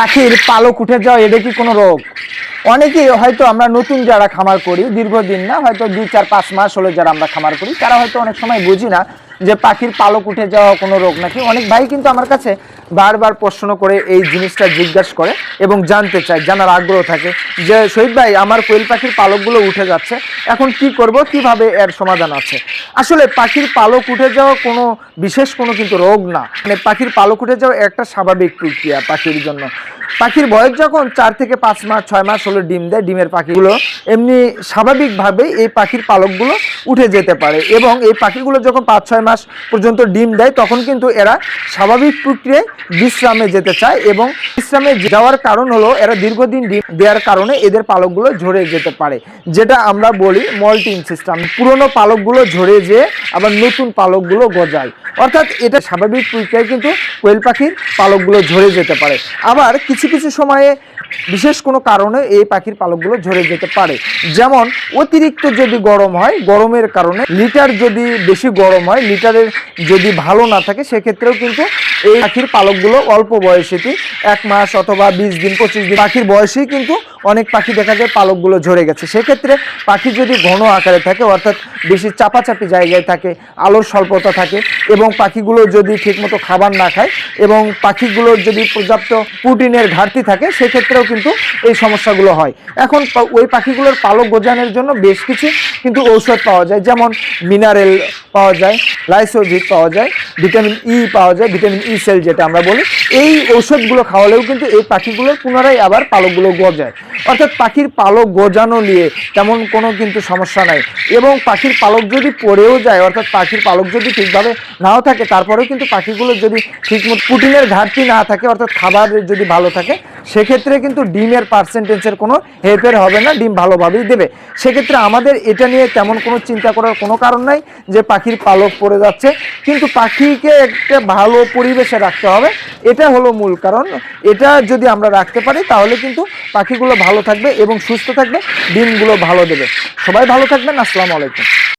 পাখির পালক উঠে যাওয়া এটা কি কোনো রোগ? অনেকেই হয়তো আমরা নতুন যারা খামার করি, দীর্ঘদিন না, হয়তো দুই, চার, পাঁচ মাস হলে যারা আমরা খামার করি, তারা হয়তো অনেক সময় বুঝি না যে পাখির পালক উঠে যাওয়া কোনো রোগ নাকি। অনেক ভাই কিন্তু আমার কাছে বারবার প্রশ্ন করে এই জিনিসটা জিজ্ঞাসা করে এবং জানতে চায়, জানার আগ্রহ থাকে যে, শহীদ ভাই, আমার কোয়েল পাখির পালকগুলো উঠে যাচ্ছে, এখন কি করব? কীভাবে এর সমাধান আছে? আসলে পাখির পালক উঠে যাওয়া কোনো বিশেষ কোনো কিন্তু রোগ না। মানে পাখির পালক উঠে যাওয়া একটা স্বাভাবিক প্রক্রিয়া পাখির জন্য। পাখির বয়স যখন চার থেকে পাঁচ মাস, ছয় মাস হলে ডিম দেয়, ডিমের পাখিগুলো এমনি স্বাভাবিকভাবে এই পাখির পালকগুলো উঠে যেতে পারে এবং এই পাখিগুলো যখন পাঁচ, ছয় মাস পর্যন্ত ডিম দেয়, তখন কিন্তু এরা স্বাভাবিক প্রক্রিয়ায় বিশ্রামে যেতে চায় এবং বিশ্রামে যাওয়ার কারণ হলো এরা দীর্ঘদিন ডিম দেওয়ার কারণে এদের পালকগুলো ঝরে যেতে পারে। যেটা আমরা বলি মল্টিং সিস্টেম। পুরনো পালকগুলো ঝরে যেয়ে আবার নতুন পালকগুলো গজায়। অর্থাৎ এটা স্বাভাবিক প্রক্রিয়ায় কিন্তু কোয়েল পাখির পালকগুলো ঝরে যেতে পারে। আবার কিছু কিছু সময়ে বিশেষ কোনো কারণে এই পাখির পালকগুলো ঝরে যেতে পারে। যেমন, অতিরিক্ত যদি গরম হয়, গরমের কারণে লিটার যদি বেশি গরম হয়, লিটারের যদি ভালো না থাকে, সেক্ষেত্রেও কিন্তু এই পাখির পালকগুলো অল্প বয়সেতেই এক মাস অথবা বিশ দিন, পঁচিশ দিন পাখির বয়সেই কিন্তু অনেক পাখি দেখা যায়, পালকগুলো ঝরে গেছে। সেক্ষেত্রে পাখি যদি ঘন আকারে থাকে, অর্থাৎ বেশি চাপাচাপি জায়গায় থাকে, আলোর স্বল্পতা থাকে, এবং পাখিগুলো যদি ঠিকমতো খাবার না খায়, এবং পাখিগুলোর যদি পর্যাপ্ত প্রোটিনের ঘাটতি থাকে, সেক্ষেত্রেও কিন্তু এই সমস্যাগুলো হয়। এখন ওই পাখিগুলোর পালক গোজানোর জন্য বেশ কিছু কিন্তু ঔষধ পাওয়া যায়। যেমন মিনারেল পাওয়া যায় লাইসোজিট পাওয়া যায়, ভিটামিন ই পাওয়া যায়, ভিটামিন ই সেল যেটা আমরা বলি, এই ঔষধগুলো খাওয়ালেও কিন্তু এই পাখিগুলোর পুনরায় আবার পালকগুলো গজায়। অর্থাৎ পাখির পালক গজানো নিয়ে তেমন কোনো কিন্তু সমস্যা নাই। এবং পাখির পালক যদি পড়েও যায়, অর্থাৎ পাখির পালক যদি ঠিকভাবে নাও থাকে, তারপরেও কিন্তু পাখিগুলো যদি ঠিকমতো প্রোটিনের ঘাটতি না থাকে, অর্থাৎ খাবার যদি ভালো থাকে সেক্ষেত্রে কিন্তু ডিমের পার্সেন্টেজের কোনো হেরফের হবে না, ডিম ভালোভাবেই দেবে। সেক্ষেত্রে আমাদের এটা নিয়ে তেমন কোনো চিন্তা করার কোনো কারণ নাই যে পাখির পালক পড়ে যাচ্ছে, কিন্তু পাখিকে একটা ভালো পরিবেশে রাখতে হবে, এটা হলো মূল কারণ। এটা যদি আমরা রাখতে পারি, তাহলে কিন্তু পাখিগুলো ভালো থাকবে এবং সুস্থ থাকবে, ডিমগুলো ভালো দেবে। সবাই ভালো থাকবেন, আসসালামু আলাইকুম।